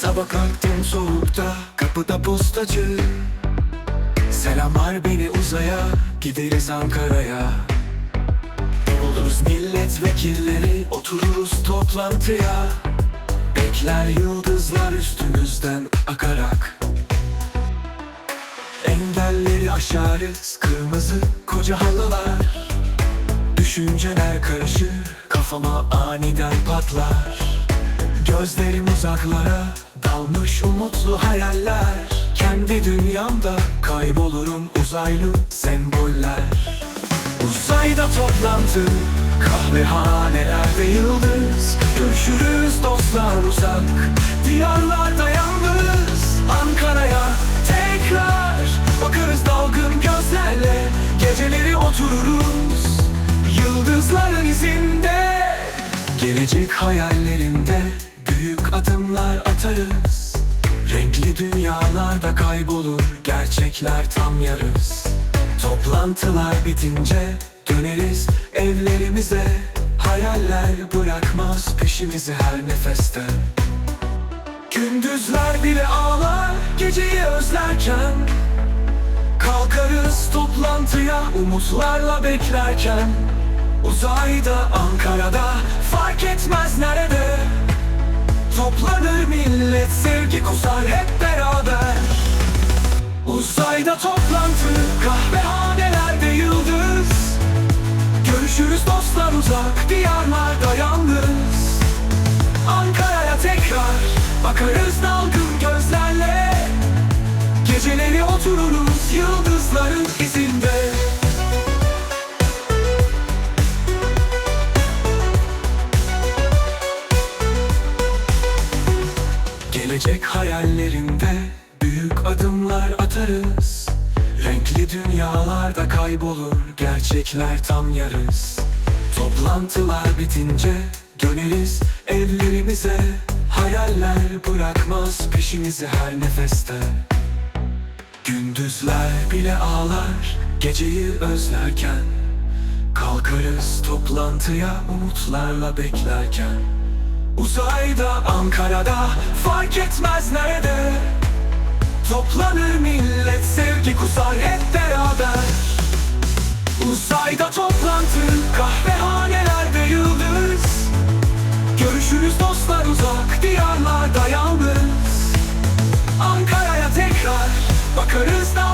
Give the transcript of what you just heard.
Sabah kalktım soğukta Kapıda postacı. Selamlar beni uzaya Gideriz Ankara'ya. Oluruz milletvekilleri Otururuz toplantıya. Bekler yıldızlar üstümüzden akarak. Engelleri aşarız Kırmızı koca halılar. Düşünceler karışır Kafama aniden patlar Gözlerim uzaklara Dalmış umutlu hayaller. Kendi dünyamda kaybolurum uzaylı semboller. Uzayda toplantı Kahvehanelerde yıldız. Görüşürüz dostlar uzak Diyarlarda yalnız. Ankara'ya tekrar Bakarız dalgın gözlerle. Geceleri otururuz Yıldızların izinde. Gelecek hayallerinde Büyük adımlar atarız. Renkli dünyalarda kaybolur Gerçekler tam yarız. Toplantılar bitince Döneriz evlerimize Hayaller bırakmaz peşimizi her nefeste. Gündüzler bile ağlar Geceyi özlerken. Kalkarız toplantıya umutlarla beklerken. Uzayda Ankara'da fark etmez nerede Toplanır millet sevgi kusar hep beraber. Uzayda toplantı kahvehanelerde yıldız. Görüşürüz dostlar uzak diyarlarda yalnız. Ankara'ya tekrar bakarız dalgın gözlerle. Geceleri otururuz yıldızların Gelecek hayallerinde büyük adımlar atarız. Renkli dünyalarda kaybolur gerçekler tam yarız. Toplantılar bitince döneriz evlerimize Hayaller bırakmaz peşimizi her nefeste. Gündüzler bile ağlar geceyi özlerken. Kalkarız toplantıya umutlarla beklerken Uzayda Ankara'da fark etmez nerede. Toplanır millet sevgi kusar hep beraber. Uzayda toplantı kahvehanelerde yıldız. Görüşürüz dostlar uzak diyarlarda yalnız. Ankara'ya tekrar bakarız dalgın